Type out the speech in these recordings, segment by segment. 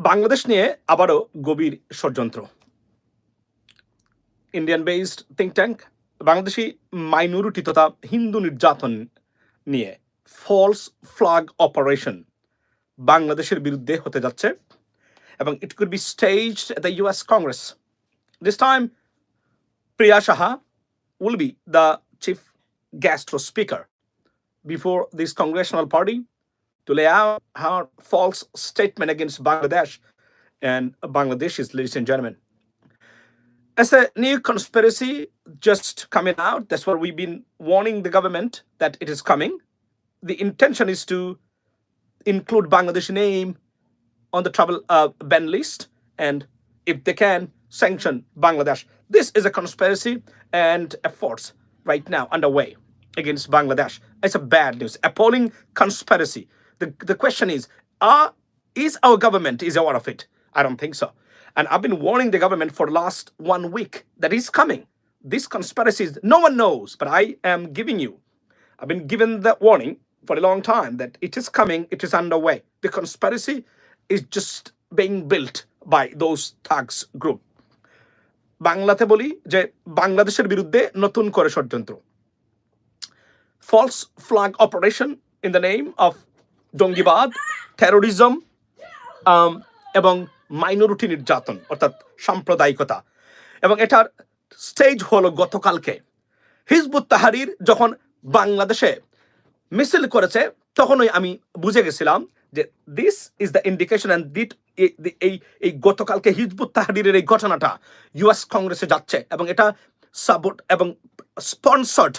বাংলাদেশ নিয়ে আবারও গভীর ষড়যন্ত্র। Indian based think tank Bangladeshi minority তথা হিন্দু নির্যাতন নিয়ে ফলস ফ্লাগ অপারেশন বাংলাদেশের বিরুদ্ধে হতে যাচ্ছে এবং it could be stage the US Congress this time Priya Saha will be the chief guest speaker before this congressional party to lay out her false statement against Bangladesh and Bangladeshis, ladies and gentlemen. As a new conspiracy just coming out, that's what we've been warning the government that it is coming. The intention is to include Bangladesh name on the travel uh, ban list, and if they can, sanction Bangladesh. This is a conspiracy and efforts right now underway against Bangladesh. It's a bad news, appalling conspiracy. The, the question is, are, is our government is aware of it? I don't think so. And I've been warning the government for the last one week that is coming. This conspiracy is, no one knows, but I am giving you I've been given the warning for a long time that it is coming, it is underway. The conspiracy is just being built by those thugs group. বাংলাতে বলি যে বাংলাদেশের বিরুদ্ধে নতুন করে ষড়যন্ত্র false flag operation in the name of জঙ্গিবাদ terrorism এবং মাইনরিটি নির্যাতন, অর্থাৎ সাম্প্রদায়িকতা। এবং এটার স্টেজ হলো গতকালকে। হিজবুত তাহারির যখন বাংলাদেশে মিছিল করেছে, তখনই আমি বুঝে গেছিলাম যে this is the indication and that এই এই গতকালকে হিজবুত তাহারিরের এই ঘটনাটা ইউএস কংগ্রেসে যাচ্ছে এবং এটা সাপোর্ট এবং sponsored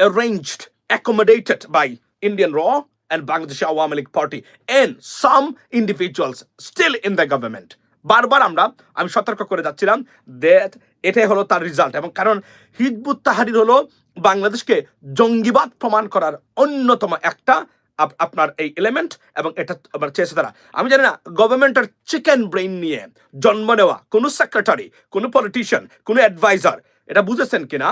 arranged accommodated by Indian Raw and Bangladesh Awami League Party and some individuals still in the government. বারবার আমরা, আমি সতর্ক করে যাচ্ছিলাম দ্যাট এটাই হলো তার রেজাল্ট এবং কারণ হিজবুত তাহারির হলো বাংলাদেশকে জঙ্গিবাদ প্রমাণ করার অন্যতম একটা আপ- আপনার এই এলিমেন্ট এবং এটা আবার চেয়েছে তারা আমি জানি না গভর্নমেন্টের চিকেন ব্রেইন নিয়ে জন্ম নেওয়া কোনো সেক্রেটারি কোনো পলিটিশিয়ান কোনো অ্যাডভাইজার এটা বুঝেছেন কিনা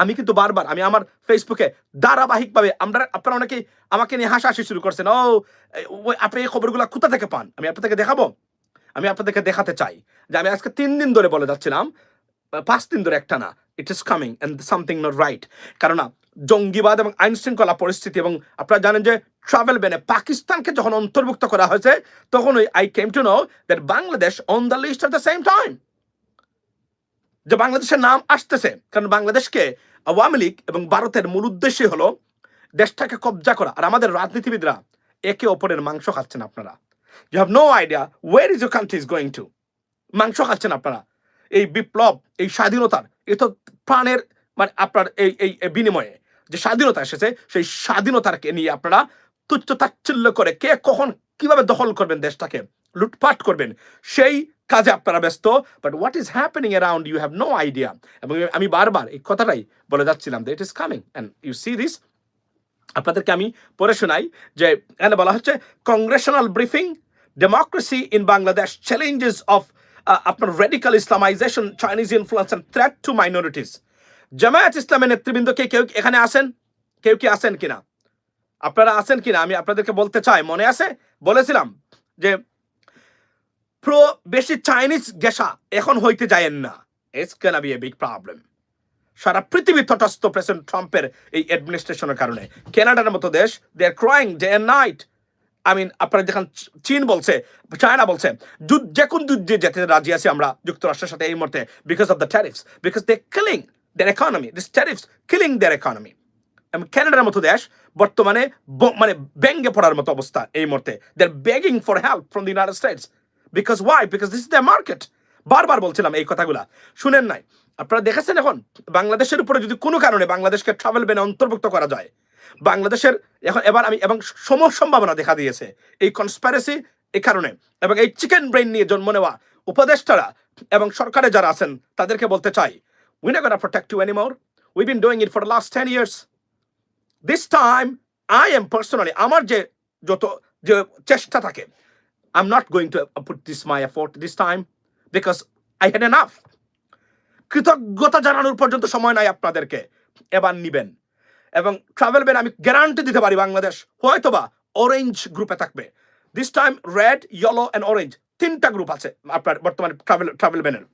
আমি কিন্তু বারবার, আমি আমার ফেসবুকে ধারাবাহিকভাবে আমরা, আপনারা অনেকেই আমাকে নিয়ে হাসাহাসি শুরু করছেন। ও আপনি এই খবরগুলো কোথা থেকে পান? আমি আপনাদেরকে দেখাবো? আমি আপনাদেরকে দেখাতে চাই। যে আমি আজকে তিন দিন ধরে বলে যাচ্ছিলাম, পাঁচ দিন ধরে একটা না it is coming and something not right কারণ জঙ্গিবাদ এবং আইন শৃঙ্খলা পরিস্থিতি এবং আপনারা জানেন যে ট্রাভেল ব্যানে পাকিস্তানকে যখন অন্তর্ভুক্ত করা হয়েছে, তখন ওই I came to know that Bangladesh on the list of the same time যে বাংলাদেশের নাম আসতেছে। কারণ বাংলাদেশকে আওয়ামী লীগ এবং ভারতের মূল উদ্দেশ্যই হলো দেশটাকে কবজা করা। আর আমাদের রাজনীতিবিদরা একে অপরের মাংস খাচ্ছেন আপনারা। You have no idea where is your country is going to মাংস খাচ্ছেন আপনারা। এই বিপ্লব, এই স্বাধীনতার এ তো প্রাণের মানে আপনার এই এই এই বিনিময়ে। যে স্বাধীনতা এসেছে, সেই স্বাধীনতাকে নিয়ে আপনারা তুচ্ছ তাচ্ছিল্য করে কে কখন কীভাবে দখল করবেন দেশটাকে, লুটপাট করবেন, সেই কাজে আপনারা ব্যস্ত but what is happening around you have no idea এবং আমি বারবার এই কথাটাই বলে যাচ্ছিলাম that is coming and you see this আপনাদেরকে আমি পড়ে শোনাই যে, এখানে বলা হচ্ছে congressional briefing democracy in Bangladesh challenges of আপনার radical Islamisation Chinese influence and threat to minorities Jamaat ইসলামের নেতৃবৃন্দকে কেউ এখানে আসেন কেউ কি আসেন কিনা? আপনারা আছেন কিনা? আমি আপনাদেরকে বলতে চাই, মনে আছে? বলেছিলাম যে প্রো বেশি চাইনিজ গেসা এখন হইতে যায়েন না। It's can be a big problem সারা পৃথিবী তটস্থ প্রেসিডেন্ট ট্রাম্পের এই অ্যাডমিনিস্ট্রেশনের কারণে। কানাডার মতো দেশ they are crying day and night I mean আপনারা যখন চীন বলছে চায়না বলছে, যুদ্ধ যে কোন যুদ্ধে যেতে রাজি আছি আমরা যুক্তরাষ্ট্রের সাথে এই মুহূর্তে because of the tariffs because they killing their economy this tariffs killing their economy এবং ক্যানাডার মতো দেশ, বর্তমানে মানে ব্যঙ্গে পড়ার মতো অবস্থা এই মুহূর্তে। They're begging for help from the United States because why because this is the market বারবার বলছিলাম এই কথাগুলা। শুনেন নাই। আপনারা দেখেছেন এখন? বাংলাদেশের উপরে যদি কোনো কারণে বাংলাদেশকে ট্রাভেল ব্যানে অন্তর্ভুক্ত করা যায়, বাংলাদেশের এখন এবার আমি এবং সম সম্ভাবনা দেখা দিয়েছে এই কনস্পারেসি এই কারণে এবং এই চিকেন ব্রেন নিয়ে জন্ম নেওয়া উপদেষ্টারা এবং সরকারে যারা আছেন, তাদেরকে বলতে চাই উই না gonna protect you anymore we been doing it for last ten years this time I am personally আমার যে যত, যে চেষ্টা থাকে am not going to put this my effort this time because I had enough কৃতজ্ঞতা জানানোর পর্যন্ত সময় নাই আপনাদেরকে। এবার নিবেন। এবং ট্রাভেল ব্যান আমি গ্যারান্টি দিতে পারি বাংলাদেশ। হয়তোবা অরেঞ্জ গ্রুপে থাকবে। This time red yellow and orange তিনটা গ্রুপ আছে আপনার বর্তমানে ট্রাভেল ট্রাভেল ব্যানের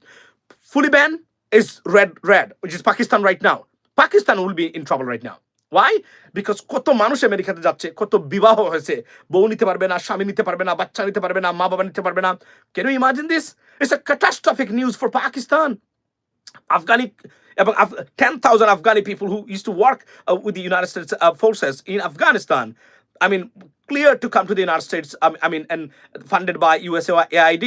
fully ban is red red, which is pakistan right now pakistan will be in trouble right now why? Because কত মানুষ আমেরিকাতে যাচ্ছে কত বিবাহ হয়েছে। বউ নিতে পারবে না স্বামী নিতে পারবে না বাচ্চা নিতে পারবে না মা বাবা নিতে পারবে না। Can you imagine this it's a catastrophic news for Pakistan Afghani এবং ten thousand Afghani people who use to work with the United States forces in Afghanistan I mean, clear to come to the United States, um, I mean, and funded by USAID,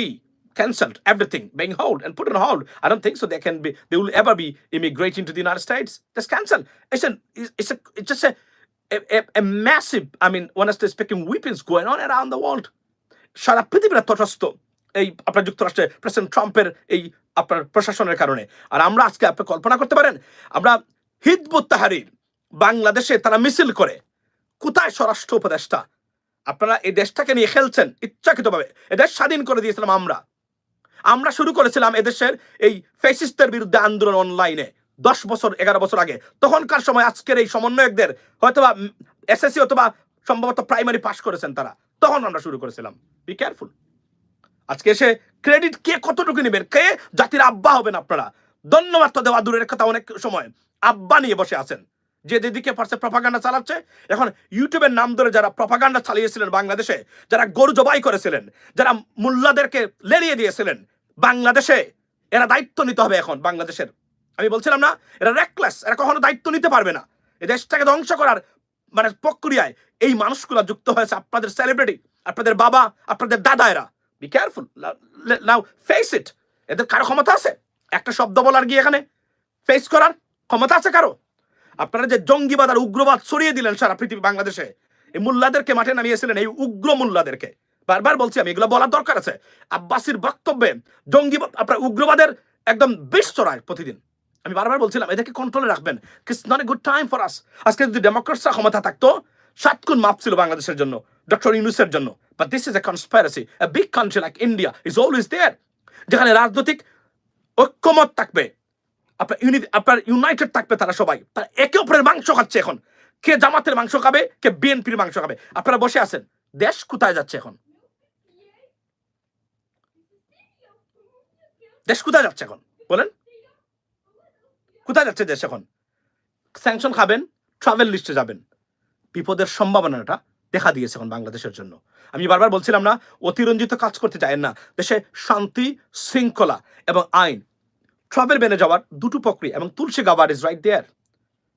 cancelled everything, being hold and put on hold. I don't think so. They can be, they will ever be immigrating to the United States. Just cancel. It's an, it's a, it's just a, a, a, a massive, I mean, start speaking, weapons going on around the world. আপনার যুক্তরাষ্ট্রে president ট্রাম্পের এই আপনার প্রশাসনের কারণে আর আমরা আজকে আপনি কল্পনা করতে পারেন আমরা হিজবুত বাংলাদেশে তারা মিছিল করে কোথায় স্বরাষ্ট্র উপদেষ্টা আপনারা এই দেশটাকে নিয়ে খেলছেন ইচ্ছাকৃতভাবে এদেশ স্বাধীন করে দিয়েছিলাম আমরা আমরা শুরু করেছিলাম এদেশের এই ফেসিস্টের বিরুদ্ধে আন্দোলন অনলাইনে দশ বছর, এগারো বছর আগে। তখনকার সময় আজকের এই সমন্বয়কদের, হয়তোবা এসএসসি অথবা সম্ভবত প্রাইমারি পাস করেছেন তারা। তখন আমরা শুরু করেছিলাম। বি কেয়ারফুল আজকে এসে ক্রেডিট কে কতটুকু নেবেন? কে জাতির আব্বা হবেন আপনারা? ধন্যবাদ তো দেওয়া দূরের কথা অনেক সময়। আব্বা নিয়ে বসে আছেন। যে যেদিকে পারছে প্রপাগান্ডা চালাচ্ছে। এখন ইউটিউবের নাম ধরে যারা প্রপাগান্ডা চালিয়েছিলেন বাংলাদেশে, যারা গরু জবাই করেছিলেন, যারা মোল্লাদেরকে লেলিয়ে দিয়েছিলেন বাংলাদেশে এরা দায়িত্ব নিতে হবে এখন বাংলাদেশের। আমি বলছিলাম না, এরা রেকলেস এরা কখনো দায়িত্ব নিতে পারবে না। এই দেশটাকে ধ্বংস করার মানে প্রক্রিয়ায় এই মানুষগুলো যুক্ত হয়েছে আপনাদের সেলিব্রিটি আপনাদের বাবা, আপনাদের দাদা এরা। Be careful now face it এদের কারও ক্ষমতা আছে? একটা শব্দ বলার গিয়ে এখানে ফেস করার ক্ষমতা আছে কারও? আপনারা যে জঙ্গিবাদ আর উগ্রবাদ ছড়িয়ে দিলেন সারা পৃথিবী বাংলাদেশে, এই মুল্লাদেরকে মাঠে নামিয়েছিলেন, এই উগ্র মুল্লাদেরকে। বারবার বলছি আমি, এগুলো বলার দরকার আছে। আব্বাসির বক্তব্যে জঙ্গিবাদ আপনার উগ্রবাদের একদম বেশ চড়ায় প্রতিদিন। আমি বারবার বলছিলাম, এদেরকে কন্ট্রোলে রাখবেন। It's not a good time for us আজকে যদি ডেমোক্রেটসরা ক্ষমতা থাকতো, সাত গুণ মাপ ছিল বাংলাদেশের জন্য, ডক্টর ইউনুসের জন্য। But this is a conspiracy a big country like India is always there যেখানে রাজনৈতিক ঐক্যমত থাকবে। আপনার ইউনি আপনার ইউনাইটেড থাকবে তারা সবাই। তারা একে অপরের মাংস খাচ্ছে এখন। কে জামাতের মাংস খাবে, কে বিএনপির মাংস খাবে। আপনারা বসে আছেন। দেশ কোথায় যাচ্ছে এখন? দেশ কোথায় যাচ্ছে এখন? বলেন। কোথায় যাচ্ছে দেশ এখন? স্যাংশন খাবেন ট্রাভেল লিস্টে যাবেন। বিপদের সম্ভাবনাটা দেখা দিয়েছে এখন বাংলাদেশের জন্য। আমি বারবার বলছিলাম না, অতিরঞ্জিত কাজ করতে চায় না। দেশে শান্তি, শৃঙ্খলা এবং আইন ট্রাভেল বেনে যাওয়ার দুটো প্রক্রিয়া এবং তুলসী গাবার ইজ রাইট দেয়ার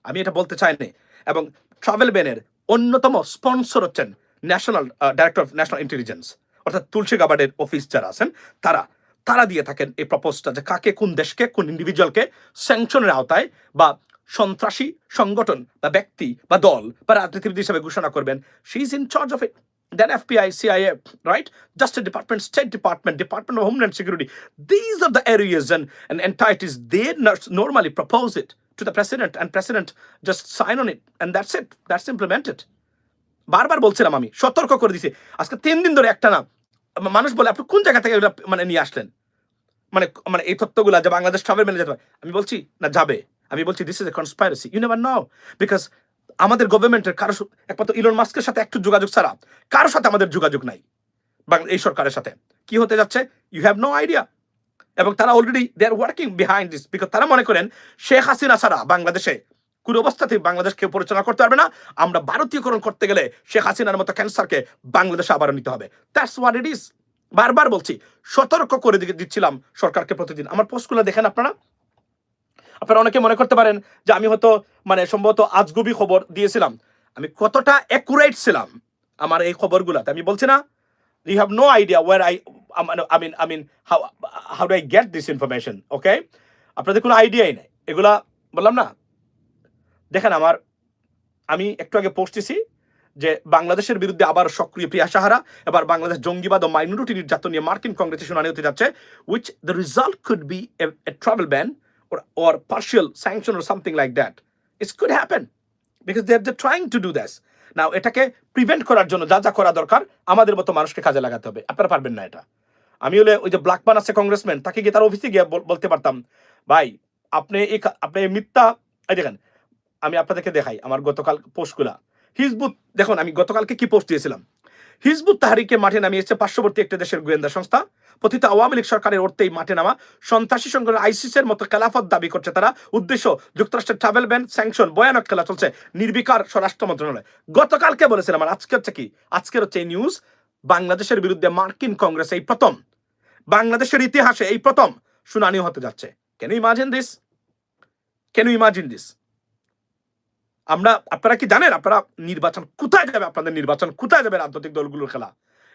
আমি এটা বলতে চাই না। এবং ট্রাভেল বেনের অন্যতম স্পন্সর হচ্ছেন national director of national intelligence অর্থাৎ তুলসী গাবার্ডের অফিস যারা আছেন, তারা তারা দিয়ে থাকেন এই প্রপোজটা যে কাকে কোন দেশকে, কোন ইন্ডিভিজুয়ালকে স্যাংশনের আওতায় বা সন্ত্রাসী সংগঠন বা ব্যক্তি বা দল বা রাজনীতিবিদ হিসাবে ঘোষণা করবেন। She is in charge of it then FBI CIA right justice department state department department of homeland security these are the areas and entities they normally propose it to the president and president just sign on it and that's it that's implemented বারবার বলছিলাম আমি, সতর্ক করে দিছি। আজকে তিন দিন ধরে একটা না মানুষ বলে, আপনি কোন জায়গা থেকে মানে নিয়ে আসলেন? মানে মানে এই তত্ত্বগুলা যে বাংলাদেশ ট্রাভেল যেতে পারে। আমি বলছি, না, যাবে। আমি বলছি this is a conspiracy you never know because আমাদের গভর্নমেন্টের কারও একমাত্র ইলন মাস্কের সাথে একটু যোগাযোগ ছাড়া কারোর সাথে আমাদের যোগাযোগ নাই এই সরকারের সাথে। কি হতে যাচ্ছে? ইউ হ্যাভ নো আইডিয়া এবং তারা already they are working behind this because তারা মনে করেন, শেখ হাসিনা ছাড়া বাংলাদেশে কোনো অবস্থাতেই বাংলাদেশকে পরিচালনা করতে পারবে না। আমরা ভারতীয়করণ করতে গেলে শেখ হাসিনার মতো ক্যান্সারকে বাংলাদেশে আবারও নিতে হবে। দ্যাটস হোয়াট ইট ইজ বারবার বলছি, সতর্ক করে দিচ্ছিলাম সরকারকে প্রতিদিন। আমার পোস্টগুলো দেখেন আপনারা। আপনারা অনেকে মনে করতে পারেন যে আমি হয়তো মানে সম্ভবত আজগুবি খবর দিয়েছিলাম। আমি কতটা অ্যাকুরেট ছিলাম আমার এই খবরগুলাতে। আমি বলছি না you have no idea where I I mean I mean how how do I get this information okay আপনাদের কোনো আইডিয়াই নেই। এগুলা বললাম না দেখেন আমার আমি একটু আগে দিছি যে বাংলাদেশের বিরুদ্ধে আবার সক্রিয় প্রিয়া সাহারা এবার বাংলাদেশ জঙ্গিবাদ ও মাইনরিটি নির্যাতন নিয়ে মার্কিন কংগ্রেসে শুনানি হতে যাচ্ছে which the result could be a travel ban or partial sanction or something like that. It could happen because they're, they're trying to do this. Now, এটাকে প্রিভেন্ট করার জন্য যা যা করা দরকার আমাদের মতো মানুষকে কাজে লাগাতে হবে আপনারা পারবেন না এটা আমি হলে ওই যে ব্ল্যাকম্যান আছে কংগ্রেসম্যান তাকে গিয়ে তার অফিসে গিয়ে বলতে পারতাম ভাই আপনি এই আপনি মিথ্যা এই দেখেন আমি আপনাদেরকে দেখাই আমার গতকাল পোস্টগুলা। হিজবুত, দেখুন আমি গতকালকে কি পোস্ট দিয়েছিলাম? হিজবুত তাহারিকে মাঠে নামিয়েছে পার্শ্ববর্তী একটি দেশের গোয়েন্দা সংস্থা। পতিত আওয়ামী লীগ সরকারের অর্থেই মাঠে নামা সন্ত্রাসী সংগঠন আইসিসের মতো খেলাফত দাবি করছে তারা। উদ্দেশ্য, যুক্তরাষ্ট্রের ট্রাভেল ব্যান স্যাংশন ভয়ানক খেলা চলছে নির্বিকার স্বরাষ্ট্র মন্ত্রণালয়। গতকালকে বলেছিলাম আর আজকে হচ্ছে কি? আজকের হচ্ছে এই নিউজ বাংলাদেশের বিরুদ্ধে মার্কিন কংগ্রেস এই প্রথম। বাংলাদেশের ইতিহাসে এই প্রথম শুনানি হতে যাচ্ছে। Can imagine this can imagine this আমরা, আপনারা কি জানেন, আপনারা নির্বাচন কোথায় যাবে, আপনাদের নির্বাচন কোথায় যাবে রাজনৈতিক দলগুলোর খেলা?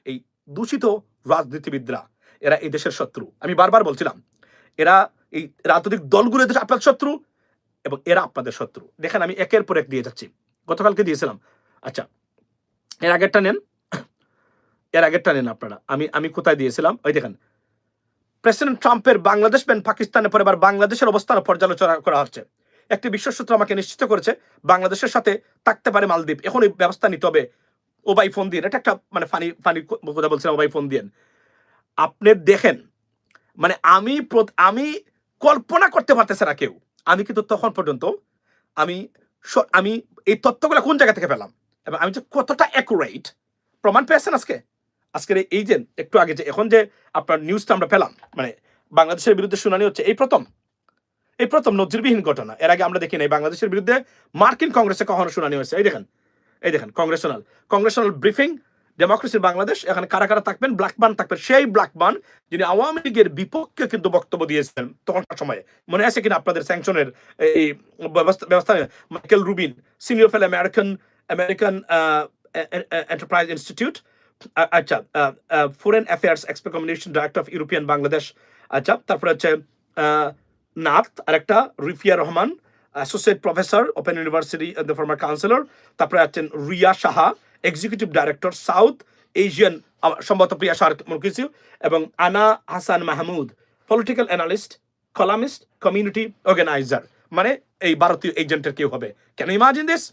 এই দূষিত রাজনীতিবিদরা, এরা এই দেশের শত্রু। আমি বারবার বলছিলাম, এরা এই রাজনৈতিক দলগুলো দেশে আপনার শত্রু এবং এরা আপনাদের শত্রু। দেখেন, আমি একের পর এক দিয়ে যাচ্ছি। গতকালকে দিয়েছিলাম। আচ্ছা এর আগেরটা নেন। এর আগেরটা নেন আপনারা। আমি আমি কোথায় দিয়েছিলাম? ওই দেখেন। প্রেসিডেন্ট ট্রাম্পের বাংলাদেশ ব্যান পাকিস্তানের পরে এবার বাংলাদেশের অবস্থান পর্যালোচনা করা হচ্ছে। একটি বিশ্বসূত্র আমাকে নিশ্চিত করেছে, বাংলাদেশের সাথে থাকতে পারে মালদ্বীপ। এখন এই ব্যবস্থা নিতে হবে। ওবাই ফোন দিয়ে। এটা একটা মানে ফানি ফানি কথা বলছিলাম ওবাই ফোন দিয়ে। আপনি দেখেন মানে আমি আমি কল্পনা করতে পারতেছে না কেউ। আমি কিন্তু তখন পর্যন্ত, আমি আমি এই তথ্যগুলো কোন জায়গা থেকে পেলাম? এবং আমি যে কতটা অ্যাকুরেট প্রমাণ পেয়েছেন আজকে? আজকের এই- এই যে, একটু আগে যে, এখন যে আপনার নিউজটা আমরা পেলাম মানে বাংলাদেশের বিরুদ্ধে শুনানি হচ্ছে, এই প্রথম। এই প্রথম নজিরবিহীন ঘটনা। এর আগে আমরা দেখি নাই, বাংলাদেশের বিরুদ্ধে মার্কিন কংগ্রেসে কখনো শুনানি হয়েছে। এই দেখেন এই দেখেন কংগ্রেশনাল কংগ্রেশনাল ব্রিফিং ডেমোক্রেসির বাংলাদেশ, এখানে কারা কারা থাকবেন? ব্ল্যাকবান থাকবেন। সেই ব্ল্যাকবান যিনি আওয়ামী লীগের বিপক্ষে কিন্তু বক্তব্য দিয়েছিলেন তখনকার সময়ে। মনে আছে কিনা আপনাদের স্যাংশনের এই ব্যবস্থা Michael Rubin, senior fellow American American Enterprise Institute. আচ্ছা foreign affairs expect communication director of European Bangladesh আচ্ছা তারপরে হচ্ছে নাথ, আরেকটা Rifia Rahman associate professor Open University the former councillor তারপরে আছেন Riya Saha executive director South Asian সম্ভবত প্রিয়া সার কিছু এবং আনা Hasan Mahmud political analyst columnist community organiser মানে এই ভারতীয় এজেন্টের কেউ হবে can imagine this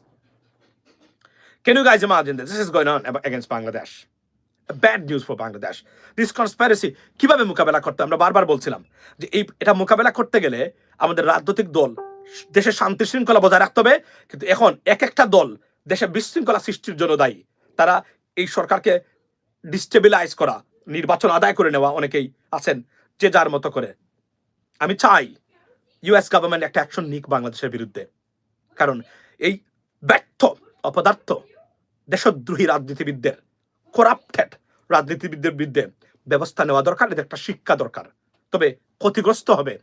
guys imagine this? This is going on ab- against Bangladesh. Bad news for Bangladesh this conspiracy কীভাবে মোকাবেলা করতে আমরা বারবার বলছিলাম যে এই, এটা মোকাবেলা করতে গেলে আমাদের রাজনৈতিক দল দেশের শান্তি শৃঙ্খলা বজায় রাখতে হবে। কিন্তু এখন এক একটা দল দেশে বিশৃঙ্খলা সৃষ্টির জন্য দায়ী। তারা এই সরকারকে ডিস্টেবিলাইজ করা, নির্বাচন আদায় করে নেওয়া অনেকেই আছেন, যে যার মতো করে। আমি চাই ইউএস গভর্নমেন্ট একটা অ্যাকশন নিক বাংলাদেশের বিরুদ্ধে। কারণ এই ব্যর্থ, অপদার্থ, দেশদ্রোহী রাজনীতিবিদদের করাপ্টেড রাজনীতিবিদদের বিরুদ্ধে ব্যবস্থা নেওয়া দরকার, এদের একটা শিক্ষা দরকার। তবে ক্ষতিগ্রস্ত হবে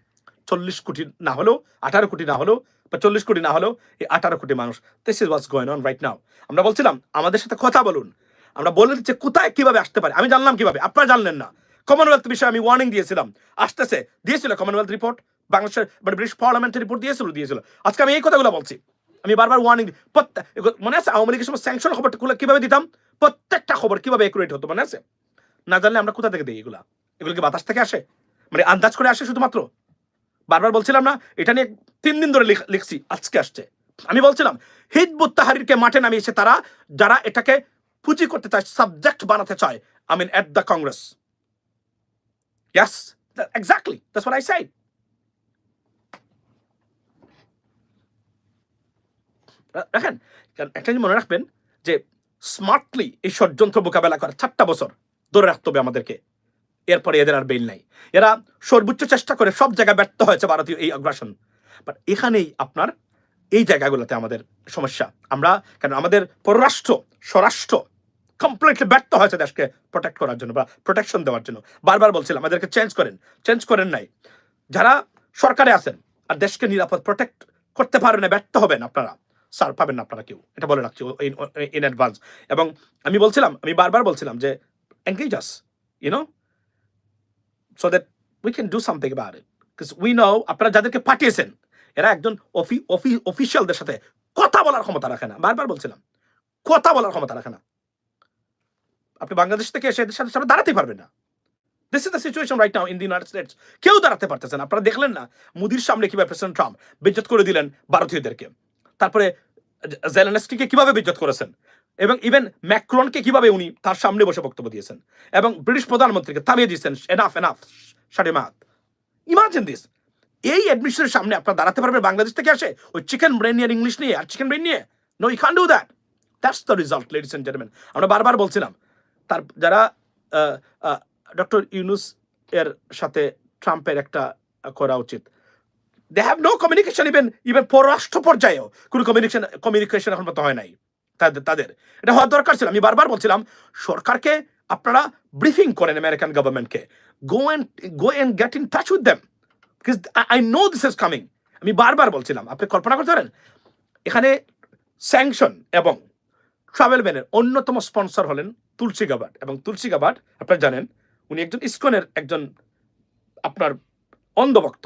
চল্লিশ কোটি না হলেও, আঠারো কোটি না হলেও, বা চল্লিশ কোটি না হলেও এই আঠারো কোটি মানুষ। This is what's going on right now আমরা বলছিলাম, আমাদের সাথে কথা বলুন। আমরা বলে দিচ্ছি কোথায় কীভাবে আসতে পারে। আমি জানলাম কীভাবে, আপনারা জানলেন না। কমনওয়েলথ বিষয়ে আমি ওয়ার্নিং দিয়েছিলাম। আসতেছে, দিয়েছিল কমনওয়েলথ রিপোর্ট বাংলাদেশের মানে ব্রিটিশ পার্লামেন্টের রিপোর্ট দিয়েছিল দিয়েছিল। আজকে আমি এই কথাগুলো বলছি। আমি বারবার ওয়ার্নিং প্রত্যেক মনে আছে? আওয়ামী লীগের সময় স্যাংশন খবরটা খুলে কীভাবে দিতাম? প্রত্যেকটা খবর কীভাবে একুরেট হতো, মনে আছে? না জানলে আমরা কোথা থেকে দিই এগুলা? এগুলো কি বাতাস থেকে আসে? মানে আন্দাজ করে আসে শুধুমাত্র? বারবার বলছিলাম না, এটা নিয়ে তিন দিন ধরে লিখ- লিখছি, আজকে আসছে। আমি বলছিলাম হিজবুত তাহারিরকে মাঠে নামিয়েছে তারা, যারা এটাকে পুঁজি করতে চায় সাবজেক্ট বানাতে চায়। I mean at the Congress yes exactly that's what I said দেখেন, কারণ একটা জিনিস মনে রাখবেন যে স্মার্টলি এই ষড়যন্ত্র মোকাবেলা করা চারটা বছর ধরে রাখতে হবে আমাদেরকে। এরপরে এদের আর বেল নাই। এরা সর্বোচ্চ চেষ্টা করে সব জায়গায় ব্যর্থ হয়েছে ভারতীয় এই অগ্রাসন বাট এখানেই আপনার এই জায়গাগুলোতে আমাদের সমস্যা। আমরা কেন আমাদের পররাষ্ট্র, স্বরাষ্ট্র কমপ্লিটলি ব্যর্থ হয়েছে দেশকে প্রোটেক্ট করার জন্য বা প্রোটেকশন দেওয়ার জন্য। বারবার বলছিলাম, আমাদেরকে চেঞ্জ করেন। চেঞ্জ করেন নাই। যারা সরকারে আছেন, আর দেশকে নিরাপদ প্রোটেক্ট করতে পারবেন না, ব্যর্থ হবেন আপনারা। স্যার পাবেন না আপনারা কেউ। এটা বলে রাখছি ইন অ্যাডভান্স এবং আমি বলছিলাম, আমি বারবার বলছিলাম যে engage us you know so that we can do something about it we know আপনারা যাদেরকে পাঠিয়েছেন, এরা একজন অফি অফি অফিসিয়ালদের সাথে কথা বলার ক্ষমতা রাখে না। বারবার বলছিলাম, কথা বলার ক্ষমতা রাখে না। আপনি বাংলাদেশ থেকে এসে এদের সাথে সাথে দাঁড়াতে পারবেন না। This is the situation right now in the United States কেউ দাঁড়াতে পারতেছেন আপনারা দেখলেন না, মোদির সামনে কীভাবে প্রেসিডেন্ট ট্রাম্প বেজ্জত করে দিলেন ভারতীয়দেরকে। তারপরে জেলেনস্কিকে কীভাবে বেজ্জত করেছেন? এবং ইভেন ম্যাক্রনকে কীভাবে উনি তার সামনে বসে বক্তব্য দিয়েছেন? এবং ব্রিটিশ প্রধানমন্ত্রীকে থামিয়ে দিয়েছেন এনাফ এনাফ সাড়ে মাত ইমাজিন দিস এই অ্যাডমিশনের সামনে আপনারা দাঁড়াতে পারবেন, বাংলাদেশ থেকে আসে, ওই চিকেন ব্রেন নিয়ে ইংলিশ নিয়ে, আর চিকেন ব্রেন নিয়ে? No you Khan do that that's the result ladies and gentleman আমরা বারবার বলছিলাম, তার, যারা ডক্টর ইউনুস এর সাথে ট্রাম্পের একটা করা উচিত they have no communication even even পররাষ্ট্র পর্যায়েও। কোনো কমিউনিকেশন কমিউনিকেশন এখন পর্যন্ত হয় নাই। তাদের তাদের। এটা হওয়ার দরকার ছিল। আমি বারবার বলছিলাম, সরকারকে আপনারা ব্রিফিং করেন আমেরিকান গভর্নমেন্টকে go and go and get in touch with them because I know this is coming আমি বারবার বলছিলাম, আপনি কল্পনা করতে পারেন? এখানে স্যাংশন এবং ট্রাভেল ব্যানের অন্যতম স্পন্সর হলেন তুলসী গাবাট এবং তুলসী গাবাট আপনারা জানেন, উনি একজন ইসকনের একজন আপনার অন্ধভক্ত।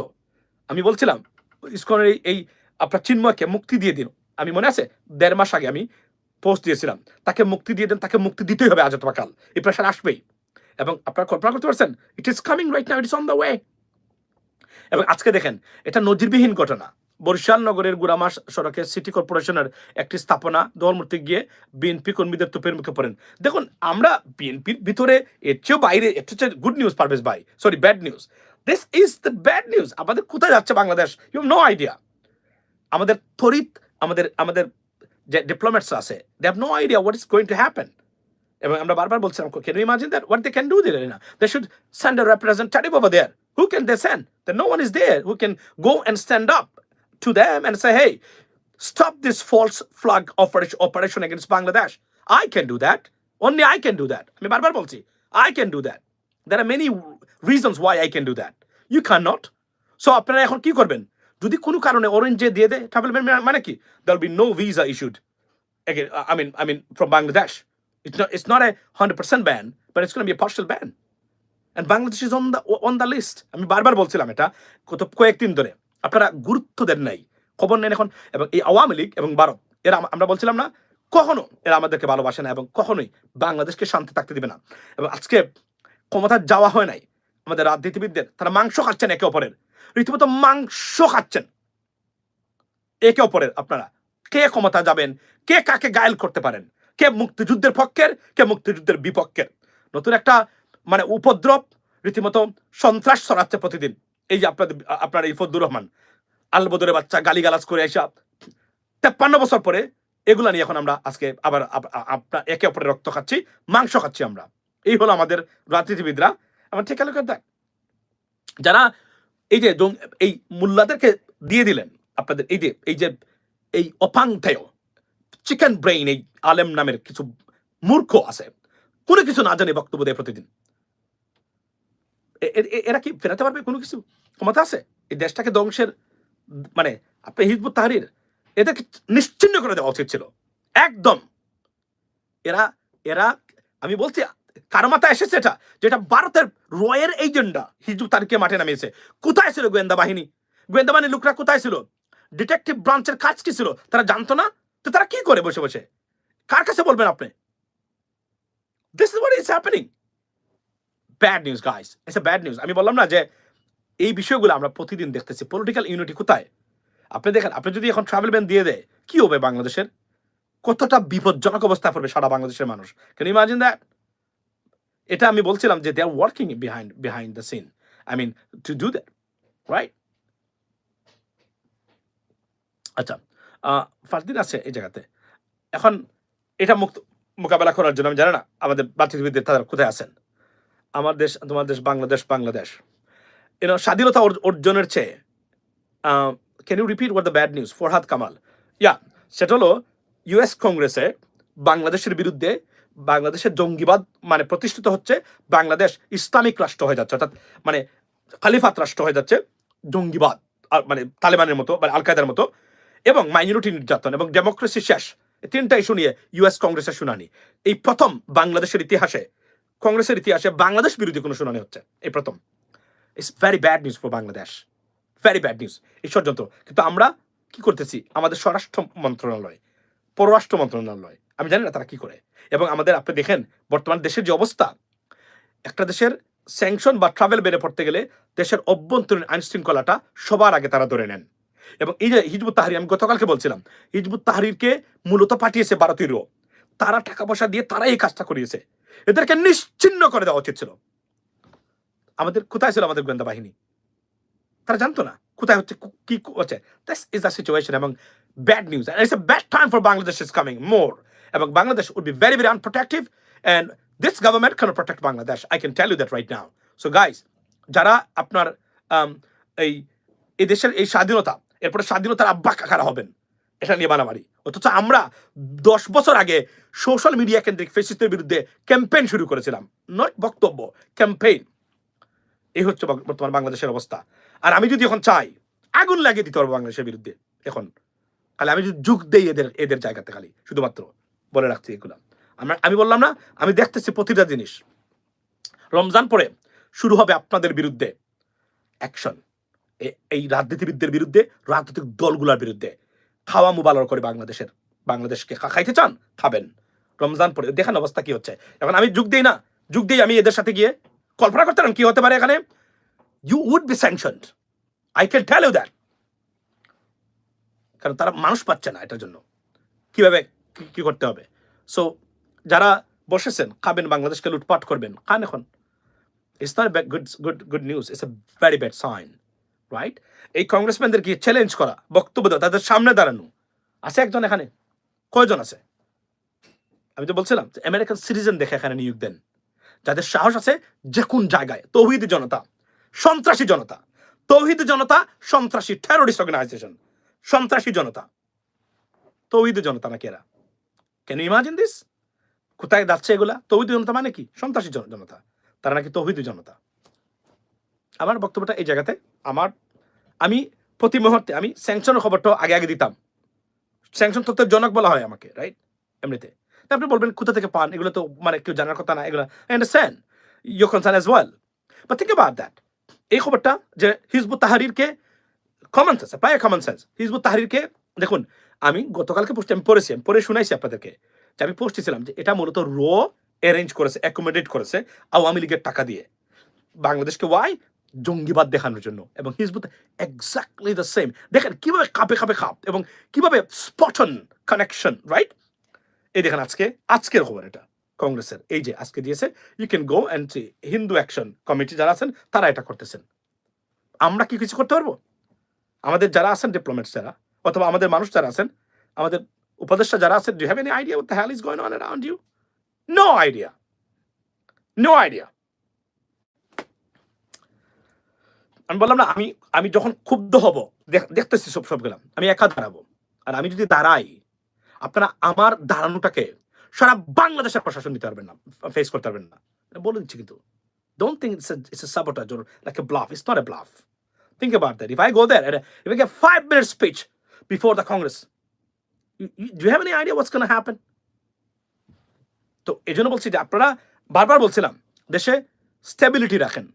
আমি বলছিলাম, ইসকনের এই- আপনার চিন্ময়কে মুক্তি দিয়ে দিন। আমি মনে আছে, দেড় মাস আগে আমি পোস্ট দিয়েছিলাম, তাকে মুক্তি দিয়ে দেন, তাকে মুক্তি দিতেই হবে আজ অথবা কাল এই প্রেশার আসবেই। এবং আপনারা কল্পনা করতে পারছেন it is coming right now it is on the way এবং আজকে দেখেন, এটা নজিরবিহীন ঘটনা। বরিশাল নগরের গুরামাস সড়কে সিটি কর্পোরেশনের একটি স্থাপনা দলমূর্তি গিয়ে বিএনপি কর্মীদের তোপের মুখে পড়েন। দেখুন, আমরা বিএনপির ভিতরে, এর চেয়েও বাইরে এটা হচ্ছে গুড নিউজ পারভেজ ভাই sorry bad news this is the bad news আমাদের কোথায় যাচ্ছে বাংলাদেশ ইউ নো আইডিয়া আমাদের তরিত আমাদের আমাদের যে ডিপ্লোমেটস আছে they have no idea what is going to happen এবং আমরা বারবার বলছিলাম can you imagine that what they can do দিলে না they should send a representative over there who can they send the no one is there who can go and stand up to them and say hey stop this false flag operation, operation against Bangladesh. I can do that. Only I can do that. আমি বারবার বলছি I can do that. There are many reasons I I do that you You not so আপনারা এখন কি করবেন? যদি কোনো কারণে অরেঞ্জ দিয়ে দেয় ট্রাভেল মানে কি? There be no no issued I again I mean from Bangladesh Bangladesh. It's not it's not a 100% ban, but it's going be a partial ban. And Bangladesh is on the on the list. আমি বারবার বলছিলাম এটা কত কয়েকদিন ধরে। আপনারা গুরুত্ব দেন নাই। খবর নেন এখন। এবং এই আওয়ামী লীগ এবং ভারত, এরা আমরা বলছিলাম না, কখনো এরা আমাদেরকে ভালোবাসে না এবং কখনোই বাংলাদেশকে শান্তি থাকতে দিবে না। এবং আজকে ক্ষমতা যাওয়া হয় নাই। আমাদের রাজনীতিবিদদের, তারা মাংস খাচ্ছেন একে অপরের। রীতিমতো মাংস খাচ্ছেন। একে অপরের আপনারা। কে ক্ষমতা যাবেন, কে কাকে গায়েল করতে পারেন? কে মুক্তিযুদ্ধের পক্ষের, কে মুক্তিযুদ্ধের বিপক্ষের? নতুন একটা মানে উপদ্রব, রীতিমতো সন্ত্রাস ছড়াচ্ছে প্রতিদিন। এই যে আপনাদের, আপনার এই ফজলুর রহমান, আলবদরের বাচ্চা, গালিগালাজ করে এসা তেপ্পান্ন বছর পরে এগুলা নিয়ে এখন আমরা আজকে আবার আপনার একে অপরের রক্ত খাচ্ছি, মাংস খাচ্ছি আমরা। এই হলো আমাদের রাজনীতিবিদরা আমার ঠিক লোকের দেখ। যারা এই যে এই মোল্লাদেরকে দিয়ে দিলেন, আপনাদের এই যে এই যে, এই অপাংথেয়, চিকেন ব্রেইন, এই আলেম নামের কিছু মূর্খ আছে, কোনো কিছু না জানে বক্তব্য দেয় প্রতিদিন। এরা কি ফেরাতে পারবে? কোনো কিছু ক্ষমতা আছে? এই দেশটাকে ধ্বংসের মানে আপনি হিজবুত তাহারির, এদেরকে নিশ্চিন্ন করে দেওয়া উচিত ছিল। একদম। এরা এরা, আমি বলছি কারও মাথায় এসেছে এটা? যেটা ভারতের রয়ের এজেন্ডা। হিজবুত তারিখকে মাঠে নামিয়েছে। কোথায় ছিল গোয়েন্দা বাহিনী? গোয়েন্দা বাহিনীর লোকরা কোথায় ছিল? ডিটেকটিভ ব্রাঞ্চের কাজ কি ছিল? তারা জানতো না? তো তারা কি করে বসে বসে? কার কাছে বলবেন আপনি? This is what is happening bad news guys it's a bad news আমি বললাম না যে এই বিষয়গুলো আমরা প্রতিদিন দেখতেছি। পলিটিক্যাল ইউনিটি কোথায়? আপনি দেখেন, আপনি যদি এখন ট্রাভেল ব্যান দিয়ে দেয়, কি হবে বাংলাদেশের? কতটা বিপজ্জনক অবস্থা পড়বে সারা বাংলাদেশের মানুষ? ক্যান ইমাজিন দ্যাট এটা আমি বলছিলাম যে they are working behind behind the scene I mean to do that right আচ্ছা ফারদিন আছে এই জায়গাতে। এখন এটা মুক্ত, মোকাবেলা করার জন্য, আমি জানি না, আমাদের বাতৃবিদদের তারা কোথায় আছেন? আমার দেশ, তোমার দেশ, বাংলাদেশ বাংলাদেশ। ইউনো স্বাধীনতা অর্জনের চেয়ে can you repeat where the bad news Farhad Kamal yeah সেটা হলো ইউএস কংগ্রেসে বাংলাদেশের বিরুদ্ধে বাংলাদেশের জঙ্গিবাদ মানে প্রতিষ্ঠিত হচ্ছে বাংলাদেশ ইসলামিক রাষ্ট্র হয়ে যাচ্ছে, অর্থাৎ মানে খালিফাত রাষ্ট্র হয়ে যাচ্ছে জঙ্গিবাদ মানে তালেবানের মতো মানে আল কায়দার মতো এবং মাইনরিটি নির্যাতন এবং ডেমোক্রেসি শেষ। তিনটা ইস্যু নিয়ে ইউএস কংগ্রেসের শুনানি। এই প্রথম বাংলাদেশের ইতিহাসে, কংগ্রেসের ইতিহাসে বাংলাদেশ বিরোধী কোনো শুনানি হচ্ছে, এই প্রথম। It's very bad news for Bangladesh very bad news এই ষড়যন্ত্র। কিন্তু আমরা কি করতেছি? আমাদের স্বরাষ্ট্র মন্ত্রণালয়, পররাষ্ট্র মন্ত্রণালয় আমি জানি না তারা কি করে। এবং আমাদের আপনি দেখেন, বর্তমান দেশের যে অবস্থা, একটা দেশের স্যাংশন বা ট্রাভেল বেড়ে পড়তে গেলে দেশের অভ্যন্তরীণ আইন শৃঙ্খলাটা সবার আগে তারা ধরে নেন। এবং এই যে হিজবুত তাহারি আমি গতকালকে বলছিলাম, হিজবুত তাহারিরকে মূলত পাঠিয়েছে ভারতীয় তারা টাকা পয়সা দিয়ে তারা এই কাজটা করিয়েছে। এদেরকে নিশ্চিন্ন করে দেওয়া উচিত ছিল। আমাদের, কোথায় ছিল আমাদের গোয়েন্দা বাহিনী? তারা জানতো না কোথায় হচ্ছে কি হচ্ছে দিস ইজ দ্য সিচুয়েশন এবং news. And it's a bad time for Bangladesh is coming more. এবং Bangladesh would be very, very unprotective. And this government cannot protect Bangladesh. I can tell you that right now. So guys, যারা আপনার um, এই এই দেশের এই স্বাধীনতা এরপরে স্বাধীনতার আব্বা কাকারা হবেন এটা নিয়ে মারামারি অথচ আমরা দশ বছর আগে সোশ্যাল মিডিয়া কেন্দ্রিক ফেসিস্টের বিরুদ্ধে ক্যাম্পেইন শুরু করেছিলাম নট বক্তব্য ক্যাম্পেইন এই হচ্ছে বর্তমান বাংলাদেশের অবস্থা আর আমি যদি এখন চাই, আগুন লাগিয়ে দিতে পারব বাংলাদেশের বিরুদ্ধে, এখন। খালি আমি যদি যুগ দেই এদের এদের জায়গাতে খালি, শুধুমাত্র। বলে রাখছি এগুলো। আমরা, আমি বললাম না, আমি দেখতেছি প্রতিটা জিনিস। রমজান পরে শুরু হবে আপনাদের বিরুদ্ধে অ্যাকশন এই রাজনীতিবিদদের বিরুদ্ধে, রাজনৈতিক দলগুলোর বিরুদ্ধে। খাওয়া মুবালর করে বাংলাদেশের, বাংলাদেশকে খাইতে চান, খাবেন। রমজান পরে, দেখেন অবস্থা কি হচ্ছে। এখন আমি যুগ দিই না, যুগ দিই আমি এদের সাথে গিয়ে কল্পনা করতে পারেন কি হতে পারে এখানে? You would be sanctioned I can tell you that কারণ তারা মানুষ পাচ্ছে না এটার জন্য। কীভাবে, কি- করতে হবে? সো যারা বসেছেন, খাবেন, বাংলাদেশকে লুটপাট করবেন, খান এখন। It's not good good good news it's a very bad sign right এই কংগ্রেসম্যানদেরকে চ্যালেঞ্জ করা, বক্তব্য দেওয়া, তাদের সামনে দাঁড়ানো? আছে একজন এখানে? কয়জন আছে? আমি তো বলছিলাম আমেরিকান সিটিজেন দেখে এখানে নিয়োগ দেন। যাদের সাহস আছে যে কোন জায়গায়, তৌহিদ জনতা। সন্ত্রাসী জনতা। তৌহিদ জনতা, সন্ত্রাসী টেরোরিস্ট অর্গানাইজেশন সন্ত্রাসী জনতা। তৌহিদ জনতা নাকি এরা? কেন ইমাজিন দিস কোথায় যাচ্ছে এগুলা? তৌহিদ জনতা মানে কি? সন্ত্রাসী জন- জনতা। তারা নাকি তৌহিদ জনতা। আমার বক্তব্যটা এই জায়গাতে আমার আমি প্রতি মুহূর্তে আমি স্যাংশনের খবরটা আগে আগে দিতাম। স্যাংশন তত্ত্বের জনক বলা হয় আমাকে রাইট এমনিতে। আপনি বলবেন, কোথা থেকে পান? এগুলো তো মানে কেউ জানার কথা না, এগুলো I understand you concern as well but think about that এই খবরটা যে হিজবুত তাহারিরকে কমন সেন্স প্রায় কমন সেন্স হিজবুত তাহারিরকে, দেখুন, আমি গতকালকে পোস্টে আমি পড়েছি, আমি পড়ে শুনাইছি আপনাদেরকে যে আমি পোস্ট ছিলাম যে এটা মূলত র অ্যারেঞ্জ করেছে অ্যাকোমোডেট করেছে আওয়ামী লীগের টাকা দিয়ে বাংলাদেশকে ওয়াই জঙ্গিবাদ দেখানোর জন্য। এবং হিজবুত এক্স্যাক্টলি দ্য সেম দেখেন কীভাবে কাপে কাপে খাপ এবং কীভাবে স্পটন কানেকশন রাইট এই দেখেন আজকে, আজকের খবর এটা। কংগ্রেসের। এই যে আজকে দিয়েছে you can go and Hindu action committee যারা আছেন, তারা এটা করতেছেন। আমরা কি কিছু করতে পারব? আমাদের যারা আছেন ডিপ্লোমেটস যারা, অথবা আমাদের মানুষ যারা আছেন, আমাদের উপদেষ্টা যারা আছেন do have any idea the hell is going on around you? No idea. No idea. আমি বললাম না, আমি আমি যখন ক্ষুব্ধ হব, দেখ- দেখতেছি সব সব গেলাম আমি একা দাঁড়াবো। আর আমি যদি দাঁড়াই, আপনারা আমার দাঁড়ানোটাকে সারা বাংলাদেশের প্রশাসন নিতে পারবেন না ফেস করতে পারবেন না। বলে দিচ্ছি কিন্তু। Don't think it's it's a a bluff. Think about that. If I go there and if I get five minute speech before the Congress you, you, do you have any idea what's going to happen? তো এই জন্য বলছি যে আপনারা বারবার বলছিলাম দেশে stability রাখেন।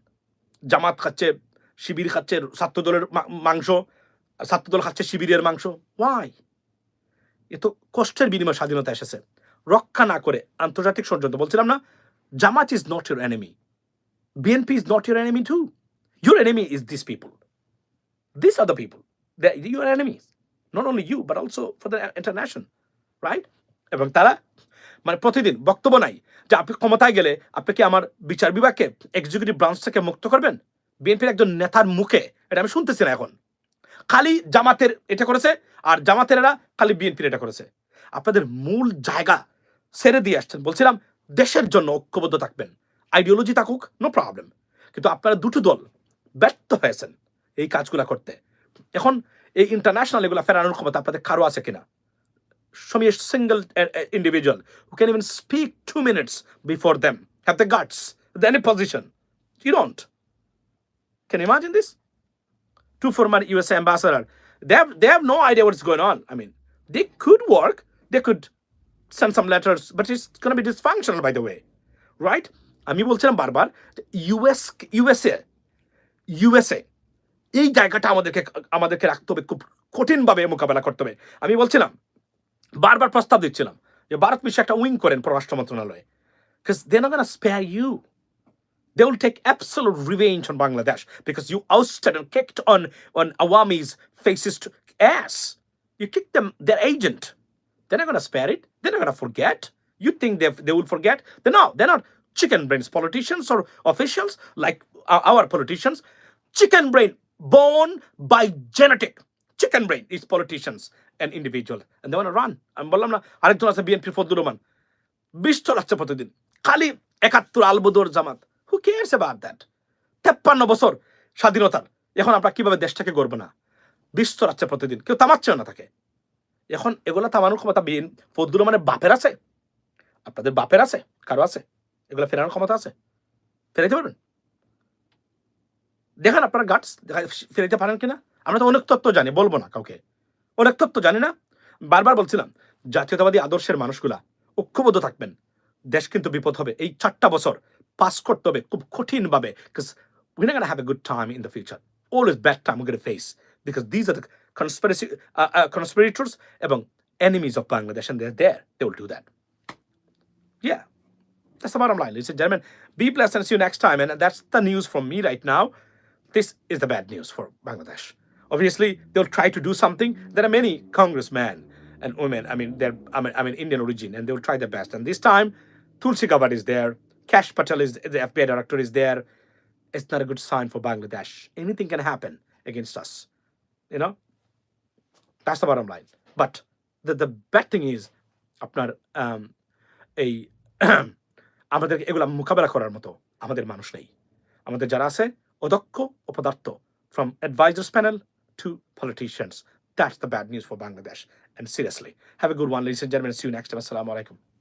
জামাত খাচ্ছে শিবির খাচ্ছে ছাত্র দলের মা- মাংস আর ছাত্র দল খাচ্ছে শিবিরের মাংস। ওয়াই এ তো কষ্টের বিনিময়ে স্বাধীনতা এসেছে। রক্ষা না করে আন্তর্জাতিক ষড়যন্ত্র। বলছিলাম না Jamaat is not your enemy BNP is not your enemy to your enemy is this people this are the people your enemy not only you but also for the international right এবং তারা মানে প্রতিদিন বক্তব্য নাই যে আপনি ক্ষমতায় গেলে আপনি কি আমার বিচার বিভাগকে এক্সিকিউটিভ ব্রাঞ্চ থেকে মুক্ত করবেন? বিএনপির একজন নেতার মুখে, এটা আমি শুনতেছি না এখন। খালি জামাতের এটা করেছে, আর জামাতেরা খালি বিএনপির এটা করেছে। আপনাদের মূল জায়গা ছেড়ে দিয়ে আসছেন। বলছিলাম, দেশের জন্য ঐক্যবদ্ধ থাকবেন। আইডিওলজি থাকুক নো প্রবলেম কিন্তু আপনারা দুটো দল ব্যর্থ হয়েছেন এই কাজগুলো করতে। এখন এই ইন্টারন্যাশনাল এগুলো ফেরানোর ক্ষমতা আপনাদের কারও আছে কিনা? সমী single individual who can even speak two minutes before them have the guards the any position you don't can imagine this two former US ambassador they have they have no idea what's going on I mean they could work they could send some letters, but it's going to be dysfunctional, by the way, right? আমি বলছিলাম বারবার US USA USA এই জায়গাটা আমাদেরকে আমাদেরকে রাখতে হবে খুব কঠিনভাবে মোকাবেলা করতে হবে আমি বলছিলাম বারবার প্রস্তাব দিচ্ছিলাম যে ভারত বিশ্বে একটা উইং করেন পররাষ্ট্র মন্ত্রণালয়ে because they're not going to spare you. They will take absolute revenge on Bangladesh because you ousted and kicked on, on Awami's fascist ass. You kicked them, their agent. They're not going to spare it. They're not going to forget. You think they they will forget? They're not. They're not chicken brains politicians or officials like our our politicians. Chicken brain born by genetic. Chicken brain is politicians an individual and they want to run আমি বললাম না আরেকজন আছে BNP Fazlur Rahman বিশ চলাচ্ছে প্রতিদিন খালি একাত্তর Albadr Jamaat who cares about that তেপ্পান্ন বছর স্বাধীনতার এখন আমরা কীভাবে দেশটাকে গড়ব না বিশ চড়াচ্ছে প্রতিদিন কেউ তামাচ্ছেও না তাকে এখন এগুলা থামানোর ক্ষমতা বিএন ফজলুর রহমানের বাপের আছে। আপনাদের বাপের আছে, কারও আছে। এগুলো ফেরানোর ক্ষমতা আছে। ফেরাইতে পারবেন? দেখেন আপনারা গাটস ফেরাইতে পারেন কিনা? আমরা তো অনেক তত্ত্ব জানি, বলব না কাউকে। অনেক তত্ত্ব জানি না। বারবার বলছিলাম, জাতীয়তাবাদী আদর্শের মানুষগুলা ঐক্যবদ্ধ থাকবেন। দেশ কিন্তু বিপদ হবে। এই চারটা বছর পাস করতে হবে খুব কঠিনভাবে because going to have a good time in the future. Always bad time we're going to conspiracy uh, uh, conspirators এবং enemies of Bangladesh and they're there. They will do that. Yeah. That's the bottom line, ladies and gentlemen. Be blessed and see you next time. And that's the news from me right now. This is the bad news for Bangladesh. Obviously, they'll try to do something. There are many congressmen and women, I mean, they're I mean, I mean Indian origin, and they'll try their best. And this time, Tulsi Gabbard is there, Cash Patel is the FBI director is there. It's not a good sign for Bangladesh. Anything can happen against us. You know? That's the bottom line. But the, the bad thing is, আপনার um, এই আমাদের এগুলা মোকাবেলা করার মতো আমাদের মানুষ নেই আমাদের যারা আছে অদক্ষ অপদার্থ from advisors panel to politicians. That's the bad news for Bangladesh a good one, ladies and gentlemen. See you next time. Assalamu alaikum.